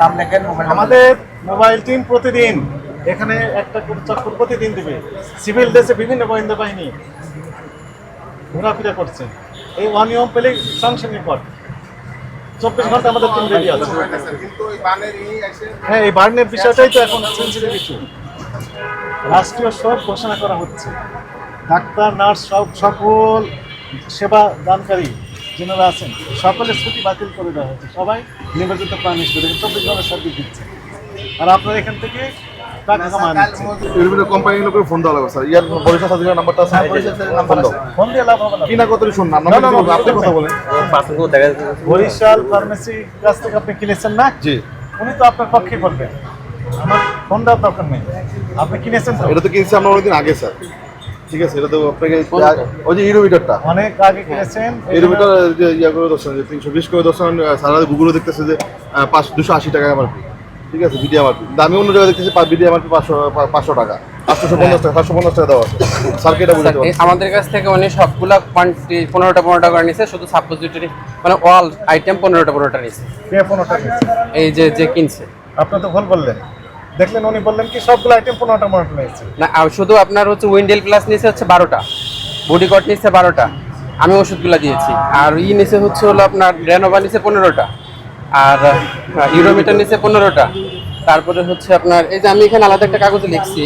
নাম লেখেন আমাদের মোবাইল টিম প্রতিদিন এখানে একটা করে চক্কর প্রতিদিন দেবে। সিভিল দেশে বিভিন্ন গোয়েন্দা বাহিনী ঘোরাফেরা করছে। এই অনিয়ম পেলে সংসদ নিকট চব্বিশ ঘণ্টা আমাদের টিম রেডি আছে। হ্যাঁ এই বার্নের বিষয়টাই তো এখন সেন্সিটিভ ইস্যু রাষ্ট্রীয় শোক ঘোষণা করা হচ্ছে। ডাক্তার, নার্স, সব সকল সেবা দানকারী যারা আছেন সকলের ছুটি বাতিল করে দেওয়া হয়েছে। সবাই নিবেদিত প্রাণ হিসেবে চব্বিশ ঘণ্টা সার্ভিস দিচ্ছে। আর আপনার এখান থেকে বিভিন্ন কোম্পানিগুলো করে ফোন দেওয়া লাগবে স্যার। ইয়ার বরিশাল সার্ভিসের নাম্বারটা আছে ফোন দাও। ফোন দিয়ে লাভ হবে না। কি কত শুন না না, না, আপনি কথা বলেন। বরিশাল ফার্মেসি কাছ থেকে আপনি কিনেছেন না? জি। উনি তো আপনার পক্ষে করবেন। আমার ফোন দেওয়ার দরকার নেই। আপনি কিনেছেন এটা তো কিনছি আমরা অনেকদিন আগে স্যার। ঠিক আছে এটা তো আপনাকে ওই যে ইরোমিটারটা অনেক আগে কিনেছেন ইরোমিটার যে ইয়া করে দর্শন যে তিনশো বিশ করে দর্শন সারা গুগলে দেখতেছে যে পাঁচ দুশো আশি টাকা আমার ঠিক আছে বিডি আমার দামি অন্য জায়গায় দেখতেছি বিডি আমার পাঁচশো পাঁচশো টাকা। পাঁচশো পঞ্চাশ টাকা পাঁচশো পঞ্চাশ টাকা দেওয়া আছে। স্যারকে এটা বুঝতে এই আমাদের কাছ থেকে উনি সবগুলা কোয়ান্টিটি পনেরোটা পনেরোটা করে নিছে শুধু সাপোজিটরি মানে অল আইটেম পনেরোটা পনেরোটা নিছে। কে পনেরোটা এই যে যে কিনছে। আপনি তো ভুল বললেন। দেখলেন উনি বললেন কি সবগুলো আইটেম পনেরোটা পনেরোটা নিয়েছে। না শুধু আপনার হচ্ছে উইন্ডেল প্লাস নিচে হচ্ছে বারোটা। বডি কট নিচে বারোটা। আমি ওষুধগুলো দিয়েছি। আর ই নিচে হচ্ছে হলো আপনার রেনোভা নিচে পনেরোটা। আর ইউরোমিটার নিচে পনেরোটা। তারপরে হচ্ছে আপনার এই যে আমি এখানে আলাদা একটা কাগজে লিখছি।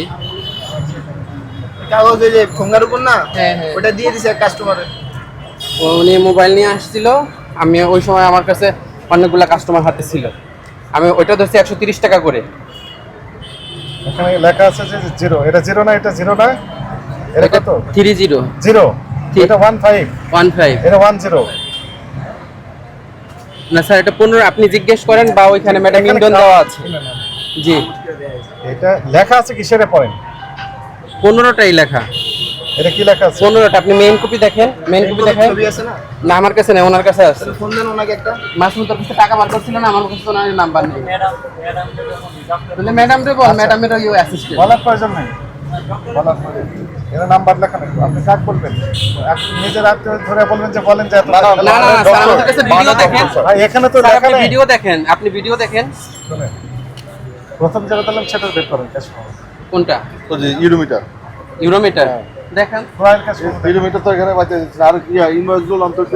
কাগজে যে ঠোঙ্গার উপর না? হ্যাঁ, হ্যাঁ। ওটা দিয়ে দিছে কাস্টমারের উনি মোবাইল নিয়ে আসছিল। আমি ওই সময় আমার কাছে অনেকগুলো কাস্টমার হাতে ছিল। আমি ওইটা ধরছি একশো তিরিশ টাকা করে। এখানে লেখা আছে যে জিরো। এটা জিরো না এটা জিরো না? এটা কত? Three zero. জিরো। এটা ওয়ান ফাইভ ওয়ান ফাইভ এটা ওয়ান জিরো না স্যার এটা পনেরো। আপনি জিজ্ঞেস করেন বা ওইখানে ম্যাডাম ইন্ডন দেওয়া আছে। জি। এটা লেখা আছে কিসের পয়েন্ট পনেরোটাই লেখা। এটা কি লেখা আছে? পনেরোটা আপনি মেইন কপি দেখেন মেইন কপি দেখেন। ছবি আছে না? না আমার কাছে নেই ওনার কাছে আছে। ফোন দেন ওনাকে একটা। মাসুম তোর কাছে টাকা বার করছিল না আমার কাছে তো ওনার নাম্বার নেই। ম্যাডাম রে বল ম্যাডামের ইউ অ্যাসিস্ট্যান্ট বলার প্রয়োজন নেই। বলার প্রয়োজন এর নাম্বার লেখা নেই। আপনি কাক বলবেন? আপনি নিজের হাত ধরে বলবেন যে বলেন যে না, না, না, স্যার, আমাদের কাছে ভিডিও দেখেন। ভাই, এখানে তো লেখা আপনি নেই। ভিডিও দেখেন আপনি ভিডিও দেখেন। শুনেন। প্রথম যেটা দিলাম সেটা বের করেন কোনটা? তো যে ইরোমিটার ইউরোমিটার? দেখেন। রয়্যাল তো এখানে পাইতে যাচ্ছে। আর ইনভয়েসগুলো অন্তত।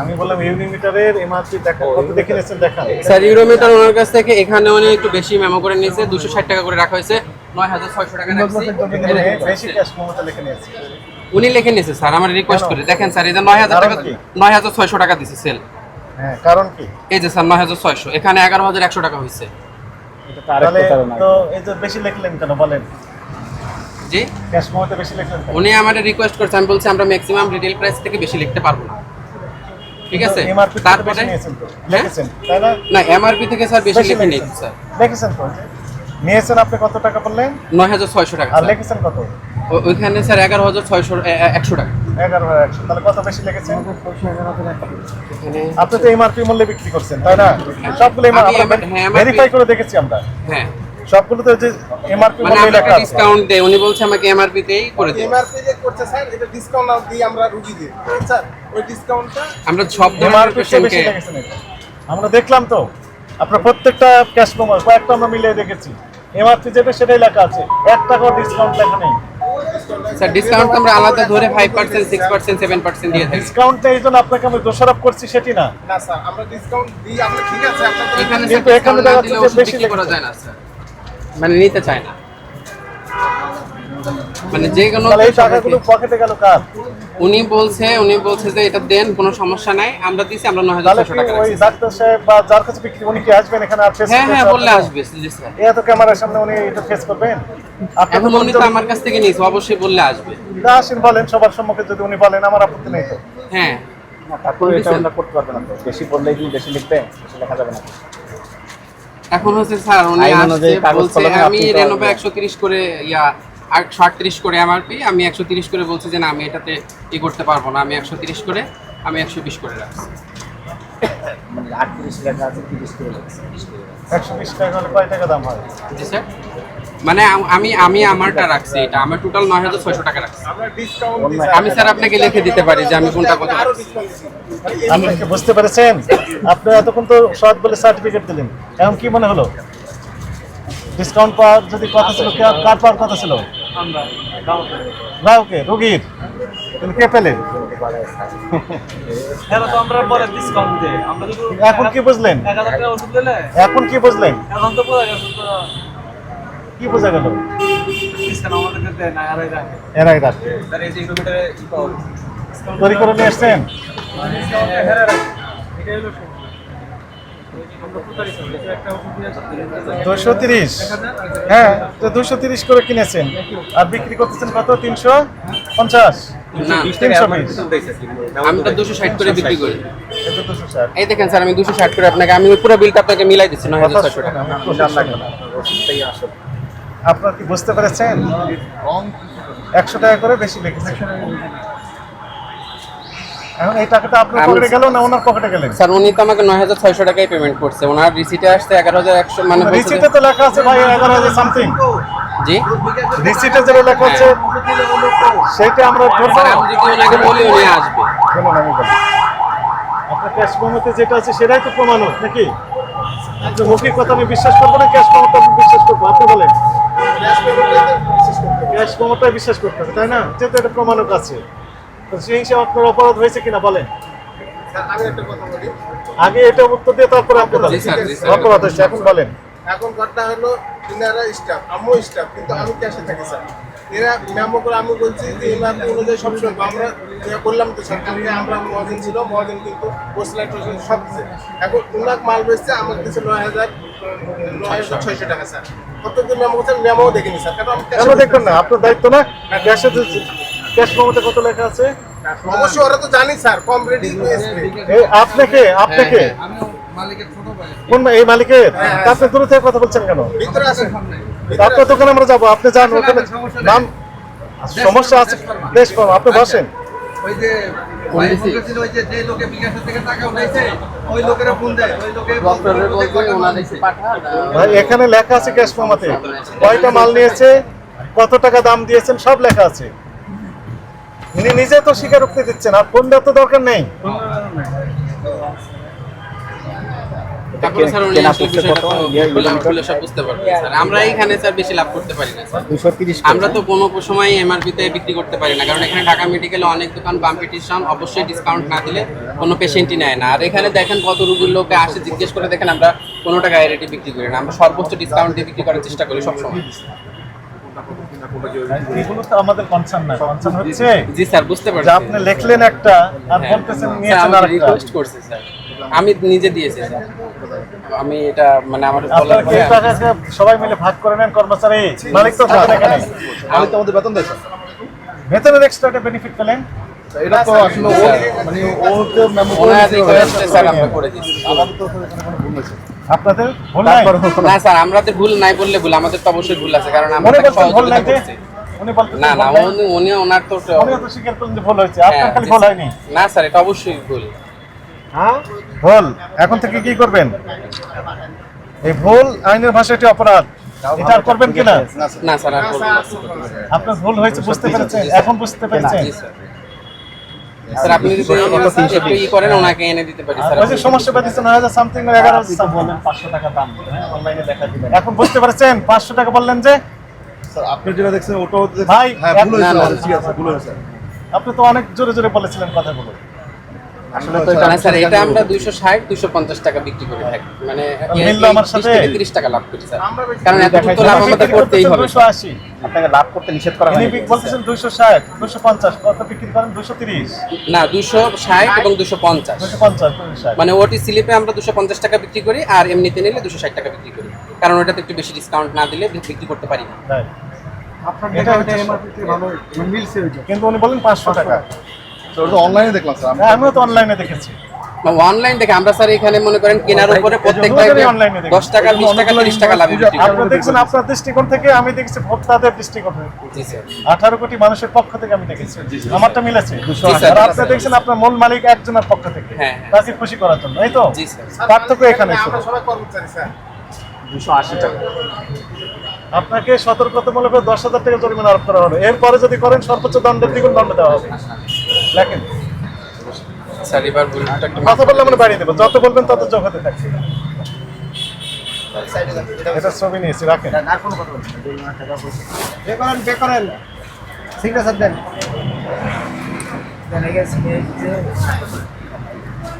আমি বললাম ইউনিমিটারের এমআরপি দেখা কত দেখে নিয়েছেন দেখান স্যার ইউরোমিটার ওনার কাছ থেকে এখানে উনি একটু বেশি মেমো করে নিয়েছে দুশো ষাট টাকা করে রাখা হয়েছে টাকা রাখছি। বেশি ক্যাশ লিখে নিয়েছি। উনি লিখে নিয়েছে স্যার আমার রিকোয়েস্ট করে। দেখেন স্যার এই যে নয় হাজার টাকা কারণ কি? নয় হাজার ছয়শো টাকা দিছে সেল হ্যাঁ কারণ কি? এই যে স্যার নয় হাজার ছয়শো। এখানে এগারো হাজার একশো টাকা হয়েছে তাহলে তো এই যে বেশি লিখলেন কেন? বলেন। জি। উনি আমার রিকোয়েস্ট করছে আমি বলছি আমরা ম্যাক্সিমাম রিটেল প্রাইস থেকে বেশি লিখতে পারব না। ঠিক আছে? তারপরে? হ্যাঁ? না? এমআরপি থেকে স্যার বেশি লিখে লিখেছেন। স্যার লিখেছেন তো? নিয়েছেন আপনি কত টাকা বললেন? নয় হাজার ছয়শো টাকা আর। লিখেছেন কত? ওইখানে স্যার এগারো হাজার ছয়শো একশো টাকা। এগারো হাজার একশো। তাহলে কত বেশি লিখেছেন? আপনি তো এমআরপি মূল্যে বিক্রি করছেন তাই না? সবগুলো হ্যাঁ, MRP ভেরিফাই করে দেখেছি আমরা। হ্যাঁ। সবগুলো তো যে এমআরপি মানে আমরা লেখা আছে। ডিসকাউন্ট দেই উনি বলছে আমাকে এমআরপি তেই করে দিই এমআরপি যে করছে স্যার এটা ডিসকাউন্ট না দিয়ে আমরা রুগী দিই। স্যার ওই ডিসকাউন্টটা আমরা সব এমআরপি বেশি লেগেছে আমরা দেখলাম তো। আপনার প্রত্যেকটা ক্যাশ মোমো কয়েকটা আমরা মিলিয়ে দেখেছি। এমআরপি যেটা সেটাই লেখা আছে। এক টাকাও ডিসকাউন্ট লেখা নেই। স্যার ডিসকাউন্ট আমরা আলাদা ধরে five percent six percent seven percent দিয়ে থাকি। ডিসকাউন্ট এই জন্য আপনাকে আমি দোষারোপ করছি সেটি না। না স্যার আমরা ডিসকাউন্ট দিই আমরা ঠিক আছে আপনাদের এখানে এখানে দেখা যাচ্ছে বেশি করা যায় না স্যার। মানে নিতে চায় না। মানে যে কোনো এই টাকাগুলো পকেটে গেল কার? উনি বলছে উনি বলছে যে এটা দেন কোনো সমস্যা নাই আমরা দিছি আমরা নয় হাজার তাহলে ছশো কি টাকা ওই ডাক্তার সাহেব বা যার কাছে বিক্রি উনি কি আসবেন এখানে আর ফেস হ্যাঁ হ্যাঁ বললে আসবে জি স্যার। এত ক্যামেরার সামনে উনি এটা ফেস করবেন। এখন উনি তো আমার কাছ থেকে নিয়েছে অবশ্যই বললে আসবে। তা আসেন বলেন সবার সম্মুখে যদি উনি বলেন আমার আপত্তি নেই তো। হ্যাঁ। তারপরে এটা আমরা করতে পারবেন না বেশি বললেই কি বেশি লিখবে? বেশি লেখা যাবে না। এখন হচ্ছে স্যার উনি আসছে বলছে আমি রেনোভা একশো তিরিশ করে ইয়া একশো আটত্রিশ করে এমআরপি আমি একশো তিরিশ করে বলছি যে না আমি এটাতে ই করতে পারব না আমি একশো তিরিশ করে আমি একশো বিশ করে রাখছি। একশো বিশ টাকা হলে কয় টাকা দাম জি স্যার। মানে আমি আমি আমারটা রাখছি এটা আমার টোটাল নয় হাজার ছয়শো টাকা রাখছি। আমরা আমি স্যার আপনাকে লিখে দিতে পারি যে আমি কোনটা কত আরও রাখছি। ডিসকাউন্ট দিচ্ছি আপনি কি বুঝতে পেরেছেন? আপনি এতক্ষণ তো সৎ বলে সার্টিফিকেট দিলেন। এখন কি মনে হলো? ডিসকাউন্ট পাওয়ার যদি কথা ছিল কে- কার পাওয়ার কথা ছিল? গ্রাহকে রোগীর। কিন্তু কে পেলেন এখন কি বুঝলেন? এখন কি বুঝলেন? কি বোঝা গেল? তার করে নিয়ে এসছেন? দুশো তিরিশ। হ্যাঁ তো দুশো তিরিশ করে কিনেছেন। আর বিক্রি করতেছেন কত? তিনশো পঞ্চাশ? আমি তো দুশো ষাট করে বিক্রি করি। এই দেখেন স্যার আমি দুশো ষাট করে আপনাকে আমি পুরো বিলটা আপনাকে মিলাই দিচ্ছি আপনার কি বুঝতে পেরেছেন? একশো টাকা করে বেশি লেগেছে। এখন এই টাকাটা আপনার পকেটে গেল না ওনার পকেটে গেলেন? স্যার উনি তো আমাকে নয় হাজার ছয়শো টাকাই পেমেন্ট করছে। ওনার রিসিটে আসছে এগারো হাজার একশো মানে রিসিটে তো লেখা আছে ভাই এগারো হাজার সামথিং জি? রিসিটে যেটা লেখা আছে সেইটা আমরা ধরবো। আমি যদি ওনাকে বলি উনি আসবে। শুনুন আমি বলি। আপনার ক্যাশ মেমোতে যেটা আছে সেটাই তো প্রমাণ নাকি? যে মৌখিক কথা আমি বিশ্বাস করব না ক্যাশ মেমোটা আমি বিশ্বাস করব। আপনি বলেন। ক্যাশ মেমোটাই বিশ্বাস করতে হবে তাই না? যেহেতু এটা প্রমাণক আছে। তো সেই হিসাবে আপনার অপরাধ হয়েছে কিনা বলেন? আমি একটা কথা বলি। আগে এটা উত্তর দিয়ে তারপরে আপনি। অপরাধ হয়েছে এখন বলেন। এখন ঘটনা হলো ইনারা স্টাফ আমিও স্টাফ কিন্তু আমি ক্যাশে থাকি স্যার। এরা মেমো করে আমি বলছি যে এনার অনুযায়ী সব সময় আমরা করলাম তো স্যার কালকে আমরা মহাজন ছিল মহাজন কিন্তু পোস্টলাইট সব দিচ্ছে এখন উনাক মাল বেচছে আমার দিচ্ছে নয় হাজার নয় হাজার ছয়শো টাকা স্যার। কতদিন মেমো করছেন মেমোও দেখিনি স্যার। কারণ আমি কেন দেখবেন না? আপনার দায়িত্ব না? ক্যাশে ক্যাশ মেমোতে কত লেখা আছে? অবশ্যই ওরা তো জানি স্যার কম রেডি এই আপনাকে আপনাকে? কোন মা- এই মালিকের? আপনি দূরে থেকে কথা বলছেন কেন? ভিতরে আসেন। আপনার দোকানে আমরা যাব আপনি যান ওখানে। নাম সমস্যা আছে। বেশ কম আপনি বসেন। ওই যে ভাই ফোন করেছিল, ওই যে যে লোকে বিকাশের থেকে টাকা উঠাইছে ওই লোকেরা ফোন দেয়। ওই লোকে ভাই এখানে লেখা আছে ক্যাশ মামাতে কয়টা মাল নিয়েছে কত টাকা দাম দিয়েছেন সব লেখা আছে। ইনি নিজে তো স্বীকারোক্তি দিচ্ছেন আর ফোন দেওয়ার তো দরকার নেই। আমরা স্যার বেশি লাভ করতে পারি না আমরা তো কোনো সময় এমআরপি তে বিক্রি করতে পারি না কারণ এখানে ঢাকা মেডিকেলে অনেক দোকান কম্পিটিশন অবশ্যই ডিসকাউন্ট না দিলে কোনো পেশেন্টই নেয় না। আর এখানে দেখেন কত রুগীর লোকে আসে জিজ্ঞেস করে দেখেন আমরা কোনো টাকা রেটে বিক্রি করি না। আমরা সর্বোচ্চ ডিসকাউন্ট দিয়ে বিক্রি করার চেষ্টা করি সবসময়। এগুলো তো আমাদের কনসার্ন না কনসার্ন হচ্ছে জি স্যার বুঝতে পারছি। আপনি লিখলেন একটা আর হ্যাঁ। বলতেছেন নিয়েছেন আমাকে রিকোয়েস্ট করছে স্যার। আমি নিজে দিয়েছি স্যার। আমি এটা মানে আমার বলার কি টাকাকে সবাই মিলে ভাগ করে নেন কর্মচারী? মালিক তো থাকেন এখানে। আমি তো আমাদের বেতন দেয় স্যার। বেতনের এক্সট্রা একটা বেনিফিট পেলেন? এটা তো আসলে মানে ও তো মেমো স্যার আমরা করে দিচ্ছি আমাদের তো এখানে কোনো ভুল নেই। আপনাদের ভুল নাই? না স্যার আমরা তো ভুল নাই বললে ভুল আমাদের তো অবশ্যই ভুল আছে কারণ আমরা ভুল নাই না না উনি উনি ওনার তো উনিও তো স্বীকার করলেন যে ভুল হয়েছে। আপনার হ্যাঁ, খালি ভুল হয়নি? না স্যার এটা অবশ্যই ভুল। ভুল? এখন থেকে কি করবেন? এই ভুল আইনের ভাষায় এটি অপরাধ। এটা আর করবেন কিনা? না স্যার আর আপনার ভুল হয়েছে বুঝতে পেরেছেন? এখন বুঝতে পেরেছেন? জি স্যার স্যার আপনি যদি একটু ই করেন ওনাকে এনে দিতে পারি স্যার সমস্যা পাচ্ছেন নয় হাজার সামথিং এগারো পাঁচশো টাকা দাম অনলাইনে দেখা দিবেন। এখন বুঝতে পারছেন? পাঁচশো টাকা বললেন যে? আপনি যেটা দেখছেন ওটাও ভাই, হ্যাঁ আপনি তো অনেক জোরে জোরে বলেছিলেন কথাগুলো। আসলে স্যার এটা আমরা টাকা বিক্রি করে থাকি। মানে আমার সাথে? তিরিশ টাকা লাভ করি স্যার। কারণ এতটুকু তো লাভ আমাদের করতেই হবে দুশো আশি। আপনাকে লাভ করতে নিষেধ করা ইনি বলতেছেন দুইশো ষাট দুশো পঞ্চাশ। কত বিক্রি করেন? দুশো তিরিশ। না দুশো ষাট এবং দুশো পঞ্চাশ। দুশো পঞ্চাশ দুশো ষাট। মানে ওটি স্লিপে আমরা দুশো পঞ্চাশ টাকা বিক্রি করি আর এমনিতে নিলে দুশো ষাট টাকা বিক্রি করি। কারণ ওটাতে একটু বেশি ডিসকাউন্ট না দিলে বিক্রি করতে পারি না। Right. এটা হচ্ছে কিন্তু উনি বলেন পাঁচশো টাকা। স্যার ওটা অনলাইনে দেখলাম স্যার আমিও তো অনলাইনে দেখেছি। অনলাইন দেখে আমরা স্যার এখানে মনে করেন কেনার উপরে প্রত্যেক। দশ টাকা বিশ টাকা তিরিশ টাকা লাভ আপনারা দেখছেন আপনার দৃষ্টিকোণ থেকে আমি দেখছি ভোক্তাদের দৃষ্টিকোণ। থেকে জি স্যার আঠারো কোটি মানুষের পক্ষ থেকে আমি দেখেছি। আমারটা মিলেছে। আর আপনি দেখছেন আপনার মূল মালিক একজনের পক্ষ থেকে। হ্যাঁ, হ্যাঁ। তাকে খুশি করার জন্য। এই তো? পার্থক্য এখানে দুশো আশি টাকা। আপনাকে সতর্কতামূলক দশ হাজার টাকা জরিমানা আরোপ করা হবে এরপরে যদি করেন সর্বোচ্চ দণ্ডের দ্বিগুণ দণ্ড দেওয়া হবে। লেখেন বুলেটটা একটু কথা বললে আমরা বাড়িয়ে দেবো। যত বলবেন তত জগতে থাকছি। এটা ছবি নিয়েছি রাখেন। আর কোনো কথা বলছি বে করেন বে করেন। সিগনেচার দেন। দেন